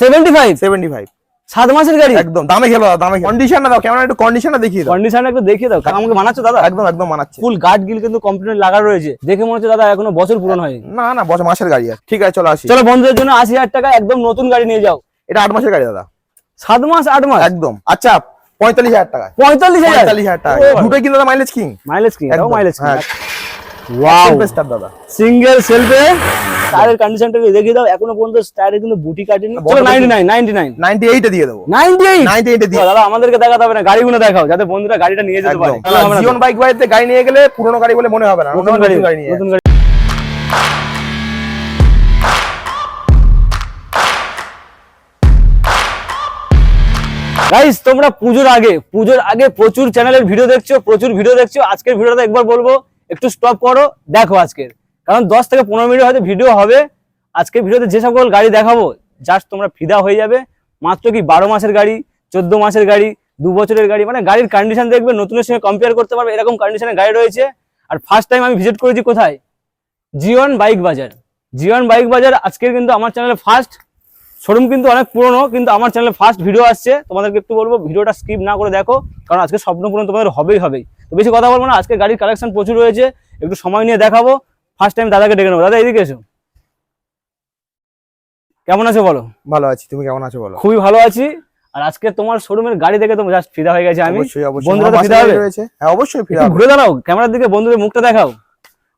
Seventy five seventy five সাত মাসের গাড়ি? একদম দামে খেলো দামে কন্ডিশনটা দাও কেমন একটু কন্ডিশনটা দেখিয়ে দাও। একটু দেখিয়ে দাও আমাকে বানাচ্ছো দাদা? একদম একদম মানাচ্ছে। ফুল গার্ড গিল কিন্তু কমপ্লিট লাগা রয়েছে। দেখে মনে হচ্ছে দাদা এখনও বছর পূরণ হয়নি। না না বছর মাসের গাড়ি আছে। ঠিক আছে চলো আসি। চলো বন্ধুদের জন্য আশি হাজার টাকা একদম নতুন গাড়ি নিয়ে যাও। এটা আট মাসের গাড়ি দাদা। সাত মাস আট মাস? একদম। আচ্ছা পঁয়তাল্লিশ হাজার টাকা। পঁয়তাল্লিশ হাজার? পঁয়তাল্লিশ হাজার টাকা। দুটোই কিন্তু দাদা মাইলেজ কিং মাইলেজ কি একদম, মাইলেজ হ্যাঁ। ওয়াও স্টার দাদা। সিঙ্গেল সেলফে টায়ারের কন্ডিশনটা দেখিয়ে দাও? এখনও পর্যন্ত টায়ারে কিন্তু বুটি কাটেনি। চলো বড় ninety nine ninety nine ninety এইটে দিয়ে দেবো। নাইনটি এইট নাইনটি দিয়ে দাদা আমাদেরকে দেখাতে হবে না গাড়িগুলো দেখাও যাতে বন্ধুরা গাড়িটা নিয়ে যেতে পারে। জীবন বাইক বাড়িতে গাড়ি নিয়ে গেলে পুরোনো গাড়ি বলে মনে হবে না নতুন গাড়ি গাড়ি নতুন গাড়ি। গাইস তোমরা পুজোর আগে পুজোর আগে প্রচুর চ্যানেলের ভিডিও দেখছ প্রচুর ভিডিও দেখছ। আজকের ভিডিওটা একবার বলব একটু স্টপ করো, দেখো আজকের। কারণ দশ থেকে পনেরো মিনিট হয়তো ভিডিও হবে। আজকের ভিডিওতে যে সকল গাড়ি দেখাবো জাস্ট তোমরা ফিদা হয়ে যাবে। মাত্র কি বারো মাসের গাড়ি, চোদ্দ মাসের গাড়ি, দু বছরের গাড়ি মানে গাড়ির কন্ডিশন দেখবে, নতুনের সঙ্গে কম্পেয়ার করতে পারবে, এরকম কন্ডিশনের গাড়ি রয়েছে। আর ফার্স্ট টাইম আমি ভিজিট করেছি কোথায়? Zion Bike Bazar. Zion Bike Bazar আজকের কিন্তু আমার চ্যানেলে ফার্স্ট শোরুম কিন্তু অনেক পুরনো কিন্তু আমার চ্যানেলে ফার্স্ট ভিডিও আসছে। তোমাদেরকে একটু বলব ভিডিওটা স্কিপ না করে দেখো কারণ আজকে স্বপ্ন পূরণ তোমাদের হবেই হবেই। তো বেশি কথা বলব না আজকে গাড়ির কালেকশন প্রচুর রয়েছে একটু সময় নিয়ে দেখাবো। ফার্স্ট টাইম দাদাকে ডেকে নেব। দাদা এদিকে এসো। কেমন আছো বলো? ভালো আছি তুমি কেমন আছো বলো? খুবই ভালো আছি। আর আজকে তোমার শোরুমের গাড়ি দেখে তো জাস্ট ফিদা হয়ে গেছে আমি। বন্ধুরা ফিদা হবে? হ্যাঁ অবশ্যই ফিদা ঘুরে দাঁড়াও ক্যামেরার দিকে বন্ধুদের মুখটা দেখাও।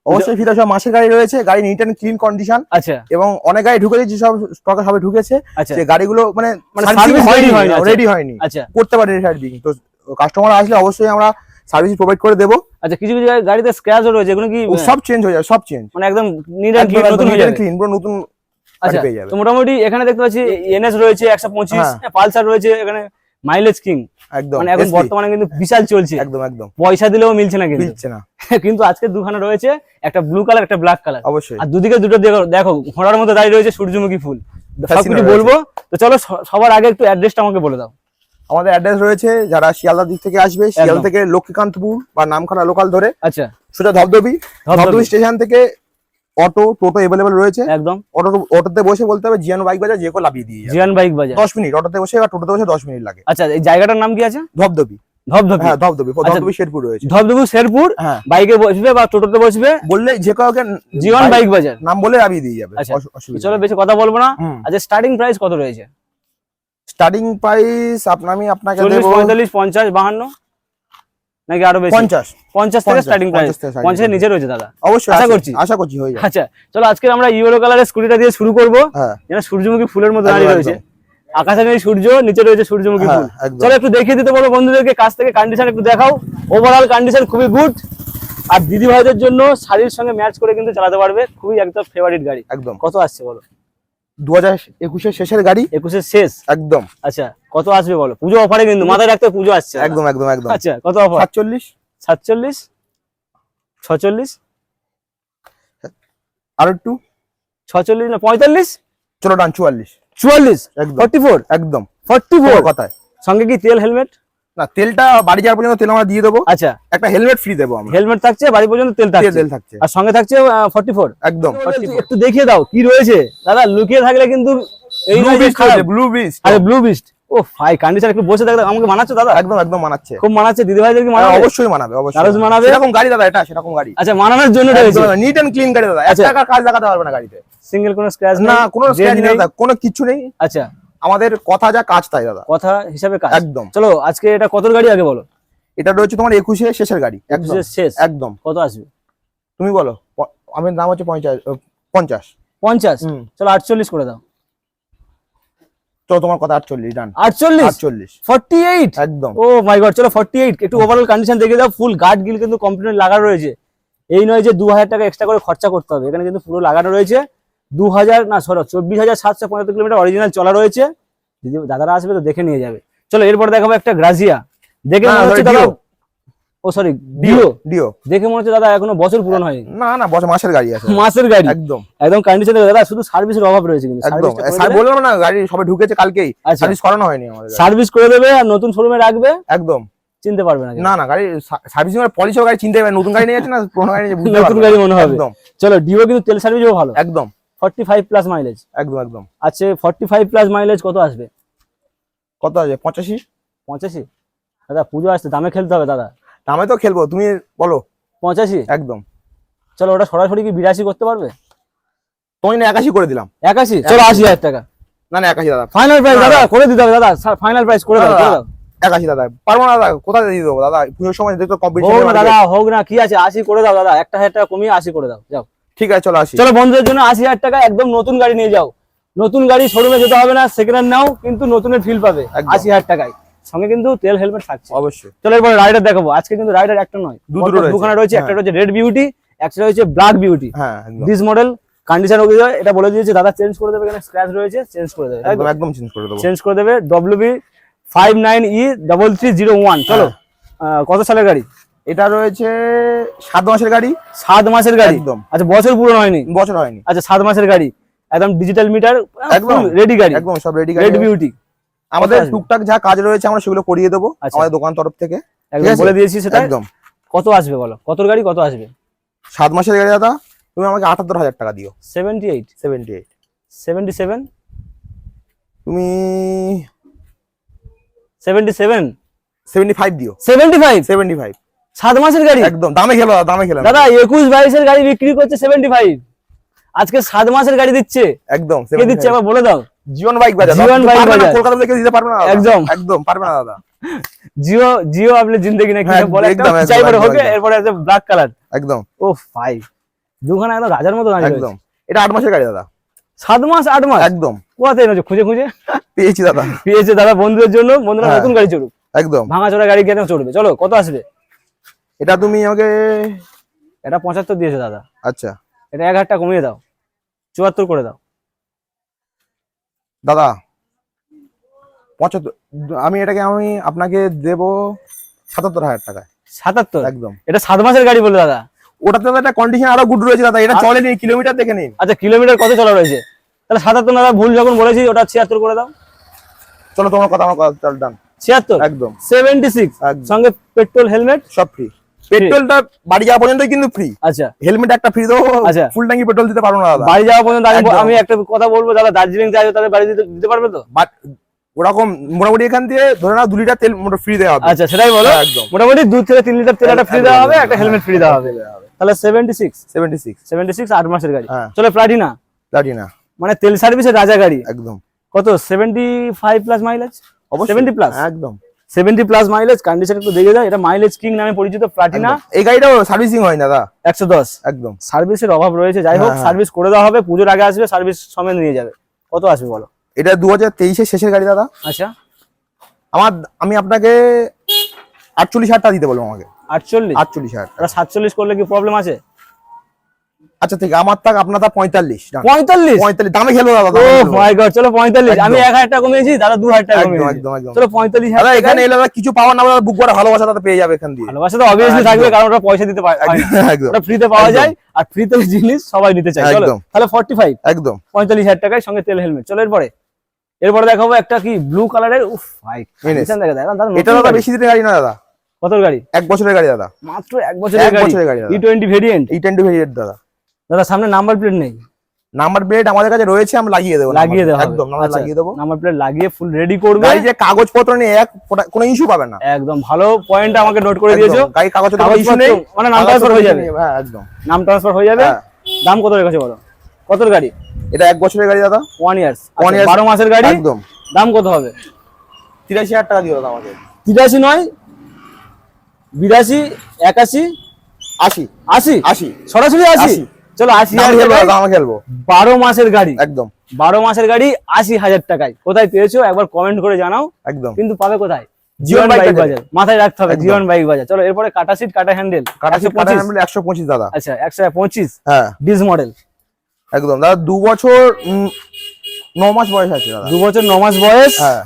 অবশ্যই ফিদা সব মাসের গাড়ি রয়েছে গাড়ি নিট অ্যান্ড ক্লিন কন্ডিশন আচ্ছা। এবং অনেক গাড়ি ঢুকেছে যেসব স্টকে সবে ঢুকেছে আচ্ছা। যে গাড়িগুলো মানে মানে সার্ভিস হয়নি আচ্ছা। রেডি হয়নি। আচ্ছা। করতে পারে সার্ভিসিং তো কাস্টমার আসলে অবশ্যই আমরা সার্ভিস প্রোভাইড করে দেবো। আচ্ছা কিছু কিছু গাড়ি- গাড়িতে স্ক্র্যাচও রয়েছে এগুলো কি সব চেঞ্জ হয়ে যাবে সব চেঞ্জ মানে একদম নিট অ্যান্ড ক্লিন নতুন হয়ে যাবে। ক্লিন পুরো নতুন আচ্ছা তো মোটামুটি এখানে দেখতে পাচ্ছি এনএস রয়েছে একশো পঁচিশ হ্যাঁ। পালসার রয়েছে এখানে মাইলেজ কিং একদম মানে এখন বর্তমানে কিন্তু বিশাল চলছে। একদম একদম। পয়সা দিলেও মিলছে না কিন্তু। মিলছে না। কিন্তু আজকে দুখানা রয়েছে একটা ব্লু কালার একটা ব্ল্যাক কালার অবশ্যই। আর দুদিকে দুটো দেখো ঘোড়ার মধ্যে দাঁড়িয়ে রয়েছে সূর্যমুখী ফুল। সবকিছু বলব তো চলো সবার আগে একটু অ্যাড্রেসটা আমাকে বলে দাও। আমাদের অ্যাড্রেস রয়েছে যারা শিয়ালদার দিক থেকে আসবে শিয়ালদা থেকে লক্ষ্মীকান্তপুর বা নামখানা লোকাল ধরে। আচ্ছা। সেটা ধবধবি। ধবধবি। স্টেশন থেকে অটো টোটো এভেলেবেল রয়েছে। একদম। অটো অটোতে বসে বলতে হবে জিয়ান বাইক বাজার যে কেউ লাভিয়ে দিয়ে জিয়ান বাইক বাজার। দশ মিনিট অটোতে বসে বা টোটোতে বসে দশ মিনিট লাগে। আচ্ছা এই জায়গাটার নাম কি আছে? ধবধবি। ধবধবি। হ্যাঁ ধবধবি আচ্ছা। ধবধবি শেরপুর রয়েছে। ধবধবু শেরপুর হ্যাঁ। বাইকে বসবে বা টোটোতে বসবে বললে যে কাউকে জীবন বাইক- বাজার। নাম বলে লাভিয়ে দিয়ে যাবে আচ্ছা। অসুবিধা চলো বেশি কথা বলব না। আচ্ছা স্টার্টিং প্রাইস কত রয়েছে? স্টার্টিং প্রাইস আমি আপনাকে দেবো পঁয়তাল্লিশ পঞ্চাশ বাহান্ন। নাকি আরও বেশি? পঞ্চাশ। পঞ্চাশ থেকে স্টার্টিং প্রাইস পঞ্চাশ থেকে starting পঞ্চাশের price। নিচে রয়েছে দাদা। অবশ্যই আশা করছি। আশা করছি হয়ে যাবে। আচ্ছা চলো আজকে আমরা ইয়েলো কালারের স্কুটিটা দিয়ে শুরু করব। হ্যাঁ। সূর্যমুখী ফুলের মতো দাঁড়িয়ে রয়েছে। আকাশে নেই সূর্য নিচে রয়েছে সূর্যমুখী হ্যাঁ, ফুল। চলো একটু দেখিয়ে দিতে বলো বন্ধুদেরকে কাছ থেকে কন্ডিশন একটু দেখাও। ওভারঅল কন্ডিশন খুবই গুড আর দিদি ভাইদের জন্য শাড়ির সঙ্গে ম্যাচ করে কিন্তু চালাতে পারবে। খুবই একদম ফেভারিট গাড়ি। একদম। কত আসছে বলো? দু হাজার একুশের শেষের গাড়ি। একুশের শেষ। একদম। আচ্ছা। কত আসবে বলো? পুজো অফারে কিন্তু মাথায় রাখতে পুজো আসছে একদম একদম একদম। আচ্ছা কত অফার সাতচল্লিশ। সাতচল্লিশ? ছচল্লিশ? আর একটু। ছচল্লিশ না পঁয়তাল্লিশ? চলো ডান চুয়াল্লিশ। চুয়াল্লিশ? একদম। ফোর্টি ফোর একদম। ফোর্টি ফোর কথায়। সঙ্গে কি তেল হেলমেট না তেলটা বাড়ি যাওয়ার পর্যন্ত তেল আমরা দিয়ে দেবো। আচ্ছা। একটা হেলমেট ফ্রি দেবো আমরা। হেলমেট থাকছে বাড়ি পর্যন্ত তেল থাকছে। তেল থাকছে। আর সঙ্গে থাকছে ফোর্টি ফোর একদম। একটু দেখিয়ে দাও কি রয়েছে? দাদা লুকিয়ে থাকলে কিন্তু এই। ব্লু বিচ আরে ব্লু বিস্ট ও ফাই কন্ডিশন একটু বসে থাকলে আমাকে মানাচ্ছ দাদা? একদম একদম মানাচ্ছে। খুব মানাচ্ছে দিদি ভাইদের কি হ্যাঁ, মানাবে অবশ্যই মানাবে অবশ্যই। কাগজ মানাবে? সেরকম গাড়ি দাদা এটা সেরকম গাড়ি। আচ্ছা মানানোর জন্য রয়েছে। নিট এন্ড ক্লিন গাড়ি দাদা। এক আচ্ছা। টাকা কাজ লাগাতে পারবে না গাড়িতে। সিঙ্গেল কোনো স্ক্র্যাচ না কোনো scratch নেই দাদা, কোনো কিছু নেই। আচ্ছা। আমাদের কথা যা কাজ তাই দাদা। কথা হিসাবে কাজ। একদম। চলো আজকে এটা কত গাড়ি আগে বলো? এটা রয়েছে তোমার একুশে শেষের গাড়ি একদম। শেষ। একদম। কত আসবে? তুমি বলো আমার দাম হচ্ছে পঞ্চাশ পঞ্চাশ। পঞ্চাশ? চলো আটচল্লিশ করে দাও। চলো তোমার কথা আটচল্লিশ ডান আটচল্লিশ? আটচল্লিশ। ফর্টি এইট একদম। ও মাই গড চলো ফর্টি এইট একটু ওভারঅল কন্ডিশন দেখে দাও ফুল গার্ড গিল কিন্তু কমপ্লিট লাগা রয়েছে। এই নয় যে দু হাজার টাকা এক্সট্রা করে খরচা করতে হবে এখানে কিন্তু পুরো লাগানো রয়েছে। দু হাজার না সরো চব্বিশ হাজার সাতশো পঁচাত্তর কিলোমিটার অরিজিনাল চলা রয়েছে। যদি দাদারা আসবে তো দেখে নিয়ে যাবে। চলো এরপর দেখাবো একটা গ্রাজিয়া দেখে মনে হচ্ছে দাদা। ও সরি ডিও ডিও দেখে মনে হচ্ছে দাদা এখনও বছর পূরণ হয়নি। না না বছর মাসের গাড়ি আছে। মাসের গাড়ি। একদম। একদম কন্ডিশন দাদা শুধু সার্ভিসের অভাব রয়েছে কিন্তু। একদম। স্যার বললাম না গাড়ি সবে ঢুকেছে কালকেই। আচ্ছা। সার্ভিস করানো হয়নি আমাদের সার্ভিস করে দেবে আর নতুন শোরুমে রাখবে? একদম। চিনতে পারবে না না না গাড়ি সার্ভিসিং এর পলিসি গাড়ি চিনতে পারবে নতুন গাড়ি নিয়ে যাচ্ছে না পুরোনো গাড়ি নিয়ে বুঝতে নতুন গাড়ি মনে হবে। একদম। চলো ডিও কিন্তু তেল সার্ভিসও ভালো। একদম। ফর্টি ফাইভ প্লাস মাইলেজ একদম একদম। আচ্ছা ফর্টি ফাইভ প্লাস মাইলেজ কত আসবে? কত আছে? পঁচাশি? পঁচাশি? দাদা পুজো আসছে দামে খেলতে হবে দাদা। দামে তো খেলব তুমি বলো। পঁচাশি? একদম। চলো ওটা সরাসরি কি বিরাশি করতে পারবে? তুমি না একাশি করে দিলাম। একাশি? চলো আশি হাজার টাকা। না না একাশি দাদা। ফাইনাল প্রাইস দাদা করে দিতে হবে দাদা। ফাইনাল প্রাইস করে দাও একাশি দাদা। পারব না দাদা কোথায় দিয়ে দেবো দাদা? পুজোর সময় দেখতো কম্পিটিশন দাদা হোক না কি আছে আশি করে দাও দাদা। একটা হাজার টাকা কমিয়ে আশি করে দাও যাও। ঠিক আছে চলো আসি চলো বন্ধুদের জন্য আশি হাজার টাকা একদম নতুন গাড়ি নিয়ে যাও। নতুন গাড়ি শোরুমে যেতে হবে না সেকেন্ড হ্যান্ড নাও কিন্তু নতুনের ফিল পাবে। আশি হাজার টাকায়। সঙ্গে কিন্তু তেল হেলমেট থাকছে। অবশ্যই। চলো এরপরে রাইডার দেখাবো। আজকে কিন্তু রাইডার একটা নয়। দুখানা রয়েছে একটা। রয়েছে রেড বিউটি একটা রয়েছে ব্ল্যাক বিউটি হ্যাঁ দিস মডেল কন্ডিশন ওকে এটা বলে দিয়েছে দাদা চেঞ্জ করে দেবে এখানে স্ক্র্যাচ রয়েছে চেঞ্জ করে দেবে। একদম একদম চেঞ্জ করে দেবো। চেঞ্জ করে দেবে WB five nine E double three zero one চলো হ্যাঁ। কত সালের গাড়ি? এটা রয়েছে সাত মাসের গাড়ি। সাত মাসের গাড়ি? একদম। আচ্ছা বছর পুরো হয়নি? বছর হয়নি। আচ্ছা সাত মাসের গাড়ি। একদম ডিজিটাল মিটার একদম। রেডি গাড়ি। একদম সব রেডি গাড়ি রেড বিউটি আমাদের টুকটাক যা কাজ রয়েছে আমরা সেগুলো করিয়ে দেবো আচ্ছা। আমাদের দোকান তরফ থেকে। একদম বলে দিয়েছি সেটা একদম। কত আসবে বলো? কত গাড়ি কত আসবে? সাত মাসের গাড়ি দাদা তুমি আমাকে আটাত্তর হাজার টাকা দিও। Seventy eight seventy eight seventy seven তুমি সেভেন্টি সেভেন সেভেন্টি ফাইভ দিও। সেভেন্টি ফাইভ সেভেন্টি ফাইভ সাত মাসের গাড়ি? একদম দামে খেলো দামে খেলাম দাদা একুশ বাইশের গাড়ি বিক্রি করছে সেভেন্টি ফাইভ আজকে সাত মাসের গাড়ি দিচ্ছে। একদম দিচ্ছে? আবার বলে দাও। জীবন বাইক বাজার দাদা, বাইক বাজার। কলকাতা থেকে দিতে পারবে না একদম। একদম পারবে না দাদা। জিও জিও আপনি জিন্দগি না হ্যাঁ, বলে একদম, চাই পরে হবে এরপরে আছে ব্ল্যাক কালার একদম। ও ফাই দুখানা একদম রাজার মতো দাঁড়িয়ে একদম। এটা আট মাসের গাড়ি দাদা। সাত মাস আট মাস? একদম। এনেছো? খুঁজে খুঁজে? পেয়েছি দাদা। পেয়েছে দাদা বন্ধুদের জন্য বন্ধুরা হ্যাঁ। নতুন গাড়ি চড়ুক। একদম। ভাঙা চড়া গাড়ি কেন চড়বে? চলো কত আসবে? এটা তুমি আমাকে এটা পঁচাত্তর দিয়েছ দাদা। আচ্ছা। এটা এক হাজার টাকা কমিয়ে দাও। চুয়াত্তর করে দাও। দাদা পঁচাত্তর আমি এটাকে আমি আপনাকে দেব সাতাত্তর হাজার টাকায়। সাতাত্তর? একদম। এটা সাত মাসের গাড়ি বলে দাদা। ওটাতে তো একটা কন্ডিশন আরও গুড রয়েছে দাদা এটা চলেনি কিলোমিটার দেখে নিন। আচ্ছা কিলোমিটার কত চলা রয়েছে? তাহলে সাতাত্তর দাদা ভুল যখন বলেছি ওটা ছিয়াত্তর করে দাও। চলো তোমার কথা আমার কথা চল ডান ছিয়াত্তর? একদম। Seventy six. সঙ্গে পেট্রোল হেলমেট সব ফ্রি পেট্রোলটা বাড়ি যাওয়া পর্যন্ত কিন্তু ফ্রি আচ্ছা। হেলমেট একটা ফ্রি দেবো। আচ্ছা। ফুল ট্যাঙ্কি পেট্রোল দিতে পারব না দাদা। বাড়ি যাওয়া পর্যন্ত আমি একটা কথা বলব যারা দার্জিলিং যাবে তাদের বাড়ি দিতে পারবে তো? ওরকম মোটামুটি এখান দিয়ে ধরে নাও দু লিটার তেল ফ্রি দেওয়া হবে। আচ্ছা সেটাই বলো। হ্যাঁ। মোটামুটি দু থেকে তিন লিটার তেল একটা ফ্রি দেওয়া হবে একটা হেলমেট ফ্রি হ্যাঁ, দেওয়া হবে। তাহলে seventy six seventy six seventy six আট মাসের গাড়ি। হ্যাঁ। চলো প্লাটিনা প্লাটিনা মানে তেল সার্ভিসের রাজা গাড়ি। একদম। কত? সেভেন্টি ফাইভ প্লাস মাইলেজ অবশ্যই। 70 plus? একদম। সেভেন্টি প্লাস মাইলেজ কন্ডিশন একটু দেখে দাও এটা মাইলেজ কিং নামে পরিচিত প্লাটিনা এই গাড়িটাও সার্ভিসিং হয় না দাদা একশো দশ। একদম। সার্ভিসের অভাব রয়েছে যাই হোক হ্যাঁ, হ্যাঁ। সার্ভিস করে দেওয়া হবে পুজোর আগে আসবে সার্ভিস সমেত নিয়ে যাবে। কত আসবে বলো? এটা দু হাজার তেইশের শেষের গাড়ি দাদা। আচ্ছা। আমার আমি আপনাকে আটচল্লিশ হাজার টাকা দিতে বলব আমাকে। আটচল্লিশ? আটচল্লিশ হাজার। টাকা। সাতচল্লিশ করলে কি প্রবলেম আছে? আচ্ছা ঠিক আমার তাক আপনার তা পঁয়তাল্লিশ পঁয়তাল্লিশ? পঁয়তাল্লিশ দামে খেলো দাদা ও। মাই গড চলো পঁয়তাল্লিশ। আমি এক হাজার টাকা কমিয়েছি দাদা দু হাজার টাকা একদম একদম একদম। চলো পঁয়তাল্লিশ দাদা হাজার এখানে এলে দাদা কিছু পাওয়ার না বুক করা ভালোবাসা দাদা পেয়ে যাবে এখান দিয়ে। ভালোবাসা তো অবভিয়াসলি থাকবে কারণ ওটা পয়সা দিতে পারে একদম ওটা ফ্রিতে পাওয়া যায় আর ফ্রিতে জিনিস সবাই নিতে চায় চলো। তাহলে ফর্টি ফাইভ একদম। পঁয়তাল্লিশ হাজার টাকায় সঙ্গে তেল হেলমেট চলো এরপরে। এরপরে দেখাবো একটা কি ব্লু কালারের উফ ভাই এটা দাদা বেশি দিনের গাড়ি না দাদা। কত গাড়ি? এক বছরের গাড়ি দাদা। মাত্র এক বছরের গাড়ি। গাড়ি ই টোয়েন্টি ভেরিয়েন্ট এই টোয়েন্টি ভেরিয়েন্ট দাদা। দাদা সামনে নাম্বার প্লেট নেই। নাম্বার প্লেট আমাদের কাছে রয়েছে আমরা লাগিয়ে দেবো লাগিয়ে number দেওয়া plate। একদম আমরা লাগিয়ে দেবো। নাম্বার প্লেট লাগিয়ে ফুল রেডি করবে। গাড়ি যে কাগজপত্র নিয়ে এক কোনো ইস্যু পাবে না। একদম ভালো পয়েন্ট আমাকে নোট করে দিয়েছ। গাড়ি কাগজপত্র, ইস্যু নেই। মানে নাম ট্রান্সফার হয়ে যাবে। হ্যাঁ একদম। নাম ট্রান্সফার হয়ে যাবে। হ্যাঁ। দাম কত রেখেছো বলো? কত গাড়ি? এটা এক বছরের গাড়ি দাদা। One years One years। বারো মাসের গাড়ি? একদম। দাম কত হবে? তিরাশি হাজার টাকা দিও দাদা আমাকে। তিরাশি নয় বিরাশি একাশি আশি। আশি? আশি। সরাসরি আশি। চলো আশি হাজার খেলব বারো মাসের গাড়ি। একদম। বারো মাসের গাড়ি আশি হাজার টাকায়। কোথায় পেয়েছ? একবার কমেন্ট করে জানাও। একদম। কিন্তু পাবে কোথায়? জীবন জীবন বাইক বাইক বাজার। মাথায় রাখতে হবে। জীবন বাইক বাজার। চলো এরপরে কাটা সিট কাটা হ্যান্ডেল কাটা একশো কাটা পঁচিশ একশো পঁচিশ দাদা। আচ্ছা একশো পঁচিশ। হ্যাঁ। ডিস মডেল একদম। দাদা দু বছর উম, ন মাস বয়স আছে দাদা। দু বছর ন মাস বয়স। হ্যাঁ।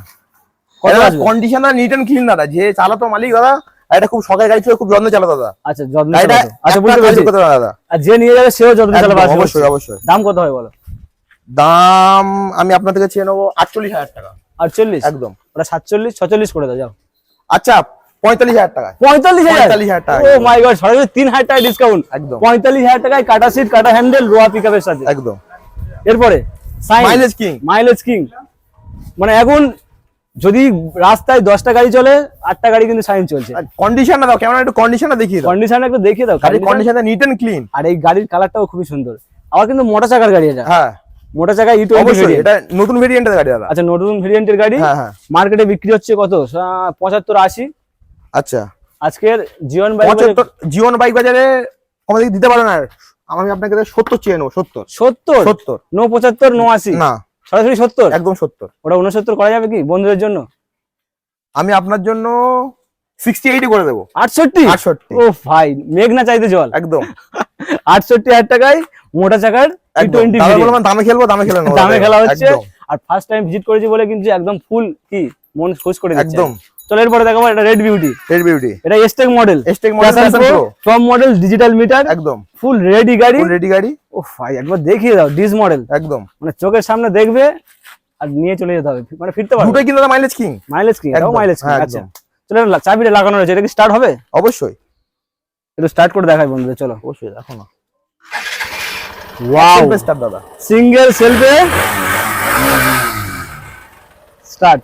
কত কন্ডিশন নিট অ্যান্ড ক্লিন দাদা। যে চালাতো মালিক দাদা আর এটা খুব শখের গাড়ি ছিল খুব যত্ন চালা দাদা। আচ্ছা যত্ন আচ্ছা বুঝতে দাদা। আর যে নিয়ে যাবে সেও যত্ন চালাবে অবশ্যই অবশ্যই। দাম কত হয় বলো? দাম আমি আপনার থেকে চেয়ে নেব আটচল্লিশ হাজার টাকা। আটচল্লিশ? একদম। ওটা সাতচল্লিশ ছচল্লিশ করে দাও যাও। আচ্ছা পঁয়তাল্লিশ হাজার টাকা পঁয়তাল্লিশ হাজার? হাজার টাকা ও মাই গড সরাসরি তিন হাজার টাকা ডিসকাউন্ট একদম। পঁয়তাল্লিশ হাজার টাকায় কাটা সিট কাটা হ্যান্ডেল রোয়া পিকআপের সাথে। একদম। এরপরে মাইলেজ কিং মাইলেজ কিং মানে এখন যদি রাস্তায় দশটা গাড়ি চলে আটটা গাড়ি কিন্তু সাইন চলছে। কন্ডিশনটা দাও কেমন একটু কন্ডিশনটা দেখিয়ে দাও। কন্ডিশন একটু দেখিয়ে দাও গাড়ির কন্ডিশনটা নিট এন্ড ক্লিন আর এই গাড়ির কালারটাও খুবই সুন্দর। আবার কিন্তু মোটা চাকার গাড়ি এটা। হ্যাঁ। মোটা চাকা ই টোয়েন্টি অবশ্যই এটা নতুন ভেরিয়েন্টের গাড়ি দাদা। আচ্ছা নতুন ভেরিয়েন্টের গাড়ি। হ্যাঁ হ্যাঁ। মার্কেটে বিক্রি হচ্ছে কত? পঁচাত্তর আশি। আচ্ছা। আজকের জীবন বাইক জীবন বাইক বাজারে আমাদের দিতে পারে না? আমি আপনাকে সত্তর চেয়ে নেব সত্তর। সত্তর? সত্তর। নো পঁচাত্তর নো আশি? না। সরাসরি সত্তর? একদম সত্তর। ওটা উনসত্তর করা যাবে কি বন্ধুদের জন্য? আমি আপনার জন্য সিক্সটি এইটে করে দেবো। আটষট্টি? আটষট্টি। ও ভাই মেঘ না চাইতে জল। একদম। আটষট্টি হাজার টাকায় মোটা চাকার টোয়েন্টি দামে খেলব দামে খেলে দামে খেলা হচ্ছে। আর ফার্স্ট টাইম ভিজিট করেছি বলে কিন্তু একদম ফুল কি মন খুশ করে একদম। চলো এরপরে দেখাবো এটা রেড বিউটি রেড বিউটি এটা এসটেক model এসটেক model top model digital meter একদম। ফুল রেডি গাড়ি। ফুল রেডি গাড়ি। ও ভাই একবার দেখিয়ে দাও ডিস মডেল একদম। মানে চোখের সামনে দেখবে আর নিয়ে চলে যেতে হবে। মানে ফিরতে পারবে। দুটোই কিন্তু মাইলেজ কিং মাইলেজ কি এটাও মাইলেজ কি আচ্ছা। চলো চাবিটা লাগানো রয়েছে এটা কি স্টার্ট হবে? অবশ্যই। একটু স্টার্ট করে দেখাই বন্ধুদের চলো। অবশ্যই দেখো না। ওয়াও স্টার দাদা। সিঙ্গেল সেলফে স্টার্ট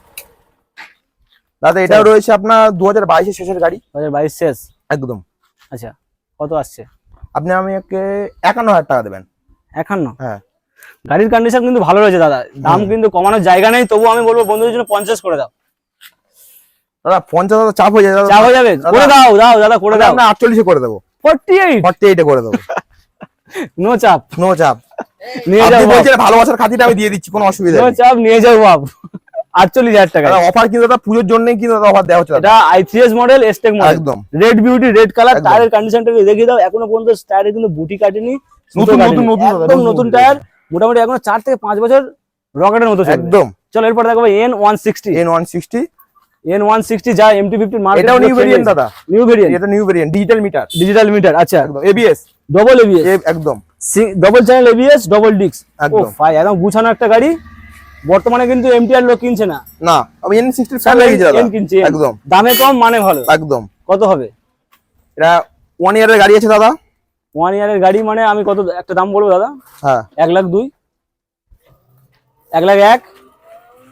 দাদা এটাও রয়েছে আপনার দু হাজার বাইশের শেষের গাড়ি। হাজার বাইশ শেষ? একদম। আচ্ছা কত আসছে? আপনি আমাকে একান্ন হাজার টাকা দেবেন। একান্ন? হ্যাঁ। গাড়ির কন্ডিশন কিন্তু ভালো রয়েছে দাদা। দাম কিন্তু কমানোর জায়গা নেই তবু আমি বলব বন্ধুদের জন্য পঞ্চাশ করে দাও। দাদা পঞ্চাশ হাজার চাপ হয়ে যাবে দাদা। চা হয়ে যাবে? করে দাও দাও দাদা করে দাও। আমরা আটচল্লিশে করে দেবো। ফোর্টি এইট ফর্টি এইটে করে দেবো। নো চাপ। নো চাপ। নিয়ে। বলছেন ভালোবাসার খাতিরে আমি দিয়ে দিচ্ছি কোনো অসুবিধা নো চাপ নিয়ে যাও বাপ। আটচল্লিশ হাজার টাকা। অফার কিন্তু দাদা পুজোর জন্যই কিন্তু দাদা অফার দেওয়া হচ্ছে এটা I three S model এসটেক model একদম। Red beauty red colour. টায়ারের কন্ডিশনটা দেখিয়ে দাও। এখনও পর্যন্ত টায়ারে কিন্তু বুটি কাটেনি নতুন, নতুন, নতুন একদম নতুন। টায়ার মোটামুটি এখনও চার থেকে পাঁচ বছর রকেটের মতো একদম। চলো এরপর দেখো N one sixty N one sixty N one sixty যা এমটি ফিফটির মার্কেট এটাও নিউ ভেরিয়েন্ট দাদা। নিউ ভেরিয়েন্ট এটা new variant digital meter digital meter আচ্ছা। একদম এবিএস ডবল এবিএস একদম। ডবল চ্যানেল এবিএস ডবল ডিক্স একদম। ভাই একদম গুছানো একটা গাড়ি। বর্তমানে কিন্তু এমটিআর লোক কিনছে না। না আমি এন সিক্সটি ফ্যান লাগিয়েছি কিনছে একদম। দামে কম মানে ভালো। একদম। কত হবে? এটা ওয়ান ইয়ারের গাড়ি আছে দাদা। ওয়ান ইয়ারের গাড়ি মানে আমি কত একটা দাম বলব দাদা? হ্যাঁ। এক লাখ দুই। এক লাখ এক।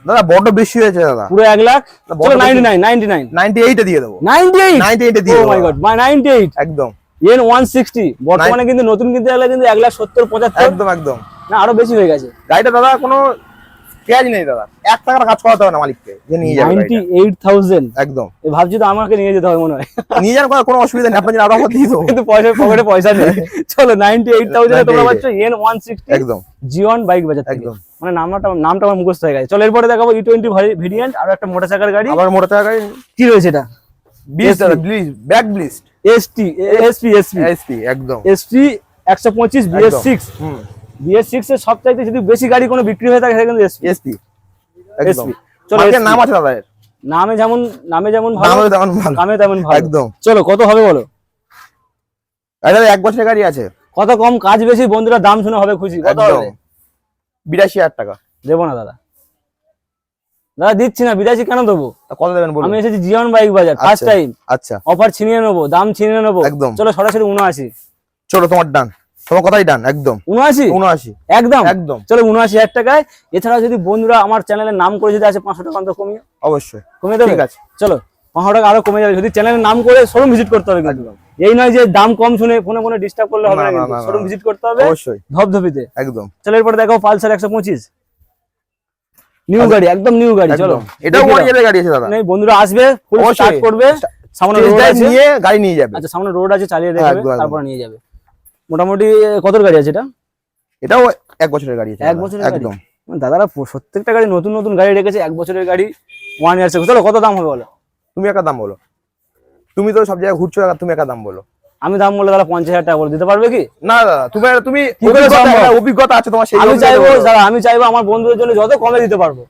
দাদা বড্ড বেশি হয়েছে দাদা। পুরো এক লাখ। বড় ninety nine ninety nine ninety এইটে দিয়ে দেবো। নাইনটি এইট নাইনটি এইটে দিয়ে ও দেবো my god my ninety eight একদম। এন ওয়ান সিক্সটি বর্তমানে কিন্তু নতুন কিনতে গেলে কিন্তু এক লাখ সত্তর পঁচাত্তর। একদম একদম। না আরও বেশি হয়ে গেছে। গাড়িটা দাদা কোনো পেঁয়াজ নেই দাদা। এক টাকার কাজ করাতে হবে না মালিককে যে নিয়ে যাবে নাইনটি এইট থাউজেন্ড। একদম। ভাবছি তো আমাকে নিয়ে যেতে হবে মনে হয়। নিয়ে যান কোনো- অসুবিধা নেই আপনার জন্য আরও দিয়ে দেবো। কিন্তু পয়সা পকেটে পয়সা নেই। চলো নাইনটি এইট থাউজেন্ড তোমরা পাচ্ছ এন ওয়ান সিক্সটি একদম। জিওন বাইক বাজার একদম। মানে নামটা নামটা আমার মুখস্থ হয়ে গেছে। চলো এরপরে দেখাবো ই টোয়েন্টি ভেরিয়েন্ট আর একটা মোটর চাকার গাড়ি। আবার মোটা টাকা গাড়ি। কি রয়েছে এটা? ব্যাক ব্লিস্ট এসটি এসপি এসপি এসপি একদম। এসপি একশো পঁচিশ বিএস সিক্স হুম। বিএস সিক্স এর সব চাইতে যদি বেশি গাড়ি কোনো বিক্রি হয়ে থাকে সেটা কিন্তু এসপি এসপি চলো নাম আছে দাদা নামে যেমন নামে যেমন ভালো তেমন ভালো। কামে তেমন ভালো। একদম। চলো কত হবে বলো? এটা এক বছরের গাড়ি আছে। কত কম কাজ বেশি বন্ধুরা দাম শুনে হবে খুশি। কত হবে? বিরাশি হাজার টাকা। দেবো না দাদা। দাদা দিচ্ছি না। বিরাশি কেন দেবো? তা কত দেবেন বলুন? আমি এসেছি জিয়ন বাইক বাজার ফার্স্ট আচ্ছা। টাইম আচ্ছা। অফার ছিনিয়ে নেব দাম ছিনিয়ে নেব। একদম। চলো সরাসরি উনআশি। চলো তোমার ডান তোমার কথাই ডান একদম। উনআশি? উনআশি। একদম? একদম। চলো উনআশি হাজার টাকায়। এছাড়া যদি বন্ধুরা আমার চ্যানেলের নাম করে যদি পাঁচশো টাকা অন্তত কমিয়ে। অবশ্যই। কমিয়ে দেবে? ঠিক আছে। চলো পাঁচশো টাকা আরও কমে যাবে যদি চ্যানেলের নাম করে শোরুম ভিজিট করতে হবে কিন্তু। এই নয় যে দাম কম শুনে ফোনে ফোনে ডিস্টার্ব করলে হবে না, শোরুম ভিজিট করতে হবে। অবশ্যই। ধপধপিতে। একদম। চলো এরপরে দেখো পালসার একশো পঁচিশ। নিউ গাড়ি একদম নিউ গাড়ি চলো। একদম। এটাও ওয়ান ইয়ারের গাড়ি আছে দাদা। বন্ধুরা আসবে ফুল স্টার্ট করবে। সামনে রোড আছে। নিয়ে গাড়ি নিয়ে যাবে। আচ্ছা সামনে রোড আছে চালিয়ে একদম। তারপর নিয়ে যাবে। মোটামুটি কত গাড়ি আছে এটা? এটাও এক বছরের গাড়ি আছে এক বছরের একদম। মানে দাদারা প্রত্যেকটা গাড়ি নতুন নতুন গাড়ি রেখেছে এক বছরের গাড়ি ওয়ান ইয়ার্স চলো কত দাম হবে বলো? তুমি একটা দাম বলো। তুমি তো সব জায়গায় ঘুরছো তুমি একটা দাম বলো। আমি দাম বলে দাদা পঞ্চাশ হাজার টাকা বলে দিতে পারবে কি? না দাদা তুমি তুমি অভিজ্ঞতা- আছে তোমার সেই আমি চাইব দাদা আমি চাইব আমার বন্ধুদের জন্য যত কমে দিতে পারব।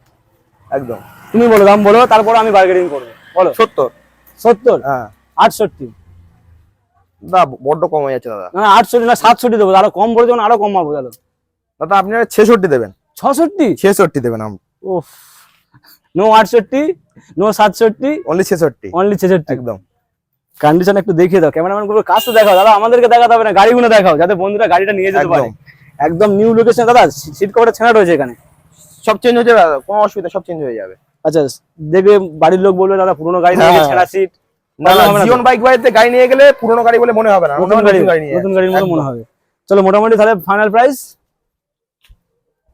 একদম। তুমি বলো দাম বলো তারপর আমি বার্গেনিং করব। বলো। সত্তর। সত্তর? হ্যাঁ। আটষট্টি। দাদা বড্ড কম হয়ে যাচ্ছে দাদা। না আটষট্টি না সাতষট্টি দেবো আরও কম বলে যখন আরও কমাবো দাদা। দাদা আপনি ছেষট্টি দেবেন। ছষট্টি? ছেষট্টি দেবেন আম- ও নো আটষট্টি নো সাতষট্টি অনলি ছেষট্টি। অনলি ছেষট্টি। একদম। কন্ডিশন একটু দেখিয়ে দাও ক্যামেরাম্যানগুলো কাজ তো দেখাও দাদা আমাদেরকে দেখাতে হবে না গাড়িগুলো দেখাও যাতে বন্ধুরা গাড়িটা নিয়ে যেতে পারে। একদম। নিউ লোকেশন দাদা সিট কভারটা ছেঁড়া রয়েছে এখানে। সব চেঞ্জ হয়ে যাবে কোনো অসুবিধা সব চেঞ্জ হয়ে যাবে। আচ্ছা দেখবে বাড়ির লোক বলবে দাদা পুরোনো গাড়ি হ্যাঁ। ছেঁড়া সিট না? জিওন বাইক বাইতে গাড়ি নিয়ে গেলে পুরোনো গাড়ি বলে মনে হবে না নতুন গাড়ি নতুন গাড়ির মতো মনে হবে। চলো মোটামুটি তাহলে ফাইনাল প্রাইস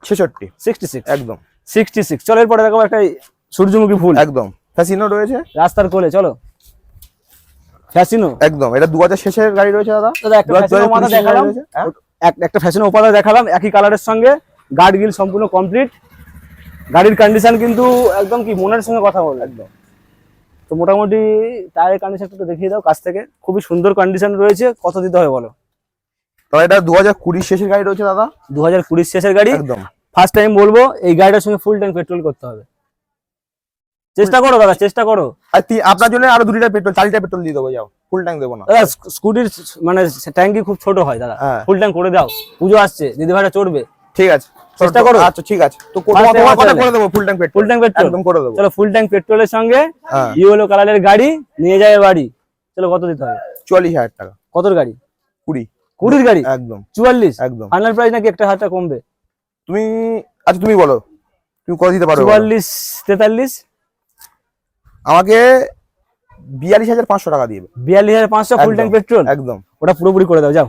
ছেষট্টি। সিক্সটি সিক্স একদম। সিক্সটি সিক্স চলো এরপরে দেখো একটা সূর্যমুখী ফুল। একদম। ফ্যাসিনো রয়েছে? রাস্তার কোলে চলো। ফ্যাসিনো একদম। এটা দু হাজার শেষের গাড়ি রয়েছে দাদা? দাদা একটা ফ্যাশনের মাথা দেখালাম। হ্যাঁ? এক- একটা ফ্যাশনের ওপাদা দেখালাম একই কালারের সঙ্গে। গার্ড গিল সম্পূর্ণ কমপ্লিট গাড়ির কন্ডিশন কিন্তু একদম কি মনের সঙ্গে কথা বলে। একদম। তো মোটামুটি টায়ারের কন্ডিশন একটু দেখিয়ে দাও কাছ থেকে। খুবই সুন্দর কন্ডিশন রয়েছে কত দিতে হবে বলো? তো এটা দু হাজার শেষের গাড়ি রয়েছে দাদা? দু হাজার শেষের গাড়ি। একদম। ফার্স্ট টাইম বলব এই গাড়িটার সঙ্গে ফুল ট্যাঙ্ক পেট্রোল করতে হবে। চেষ্টা করো দাদা চেষ্টা করো। আপনার জন্য আরও দু লিটার পেট্রোল চার লিটার পেট্রোল দিয়ে দেবো যাও। ফুল ট্যাঙ্ক দেবো না। দাদা স্কুটির মানে ট্যাঙ্কি খুব ছোট হয় দাদা। ফুল ট্যাঙ্ক করে দাও। পুজো আসছে দিদি ভাইটা চড়বে। ঠিক আছে। চেষ্টা করো। আচ্ছা ঠিক আছে। তো তোমার কথা করে দেবো? Full tank petrol. Full tank petrol. একদম করে দেবো। চলো ফুল ট্যাঙ্ক পেট্রোলের সঙ্গে হ্যাঁ। ইয়েলো কালারের গাড়ি নিয়ে যাবে বাড়ি। চলো কত দিতে হবে? চুয়াল্লিশ হাজার টাকা। কতর গাড়ি? কুড়ি। কুড়ির গাড়ি? একদম। চুয়াল্লিশ? একদম। ফাইনাল প্রাইস নাকি একটা হাজার কমবে? তুমি আচ্ছা তুমি বলো। তুমি কত দিতে পারো? চুয়াল্লিশ তেতাল্লিশ? আমাকে বিয়াল্লিশ হাজার পাঁচশো টাকা দিবে। বিয়াল্লিশ হাজার পাঁচশো ফুল। Tank petrol? একদম। ওটা পুরোপুরি করে দাও যাও।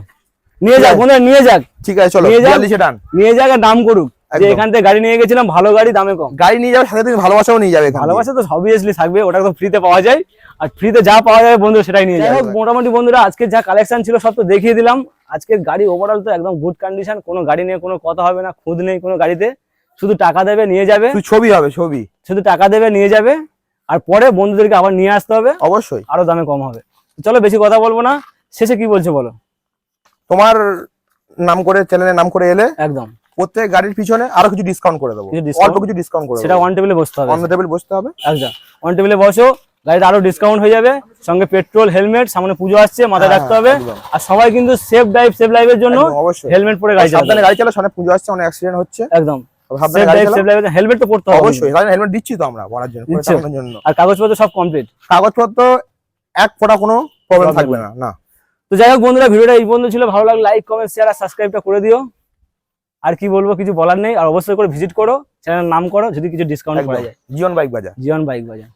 নিয়ে যাক। বন্ধুরা নিয়ে যাক। ঠিক আছে চলো নিয়ে যাক টান নিয়ে যাক আর দাম করুক। যে এখান থেকে গাড়ি নিয়ে গেছিলাম ভালো গাড়ি দামে কম। গাড়ি নিয়ে যাবে সাথে তুমি ভালোবাসাও নিয়ে যাবে ভালোবাসা তো অবভিয়াসলি থাকবে ওটা তো ফ্রিতে পাওয়া যায়। আর ফ্রিতে যা পাওয়া যাবে বন্ধু সেটাই নিয়ে হোক মোটামুটি বন্ধুরা আজকে যা কালেকশন ছিল সব তো দেখিয়ে দিলাম। আজকের গাড়ি ওভারঅল তো একদম গুড কন্ডিশন কোনো গাড়ি নিয়ে কোনো কথা হবে না খুদ নেই কোনো গাড়িতে। শুধু টাকা দেবে নিয়ে যাবে। ছবি হবে ছবি। শুধু টাকা দেবে নিয়ে যাবে। আর পরে বন্ধুদেরকে আবার নিয়ে আসতে হবে। অবশ্যই। আরও দামে কম হবে। চলো বেশি কথা বলব না। শেষে কি বলছো বলো? তোমার নাম করে চ্যানেলের নাম করে এলে একদম। প্রত্যেক গাড়ির পিছনে আরও কিছু ডিসকাউন্ট করে দেবো। অল্প কিছু ডিসকাউন্ট করে সেটা ওয়ান টেবিলে বসতে হবে। দ্য টেবিল বসতে হবে। একদম। ওয়ান টেবিলে বসো গাড়িটা আরও ডিসকাউন্ট হয়ে যাবে। সঙ্গে পেট্রোল হেলমেট সামনে পুজো আসছে মাথায় হ্যাঁ, রাখতে হবে। আর সবাই কিন্তু সেফ ড্রাইভ সেফ লাইফের জন্য অবশ্যই। হেলমেট পরে গাড়ি সাবধানে চালাবে। গাড়ি চালা সামনে পুজো আসছে অনেক অ্যাক্সিডেন্ট হচ্ছে। একদম। হেলমেট তো পড়তে হবে অবশ্যই হেলমেট দিচ্ছি তো আমরা জন্য আর কাগজপত্র সব কমপ্লিট কাগজপত্র এক ফোঁটা কোনো প্রবলেম থাকবে না না। তো যাই হোক বন্ধুরা ভিডিওটা এই বন্ধু ছিল। ভালো লাগলে লাইক কমেন্ট শেয়ার আর সাবস্ক্রাইবটা করে দিও। আর কি বলব কিছু বলার নেই। আর অবশ্যই করে ভিজিট করো। চ্যানেলের নাম করো যদি কিছু ডিসকাউন্ট করা যায়। Zion Bike Bazar Zion Bike Bazar